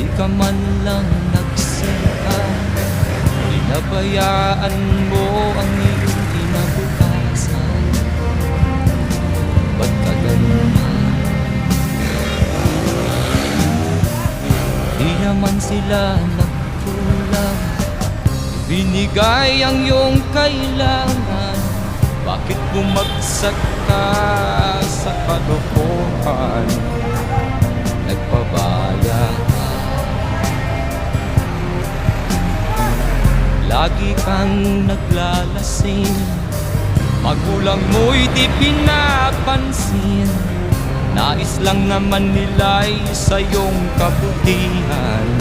Di ka man lang nagsalita. Pinabayaan mo ang iyong kinabukasan. Ba't ka ganun? Di naman sila nagkulang. Binigay ang iyong kailangan. Bakit bumagsak ka sa kaloob Lagi kang naglalasing. Magulang mo'y di pinapansin. Nais lang naman nila'y sa iyong kabutihan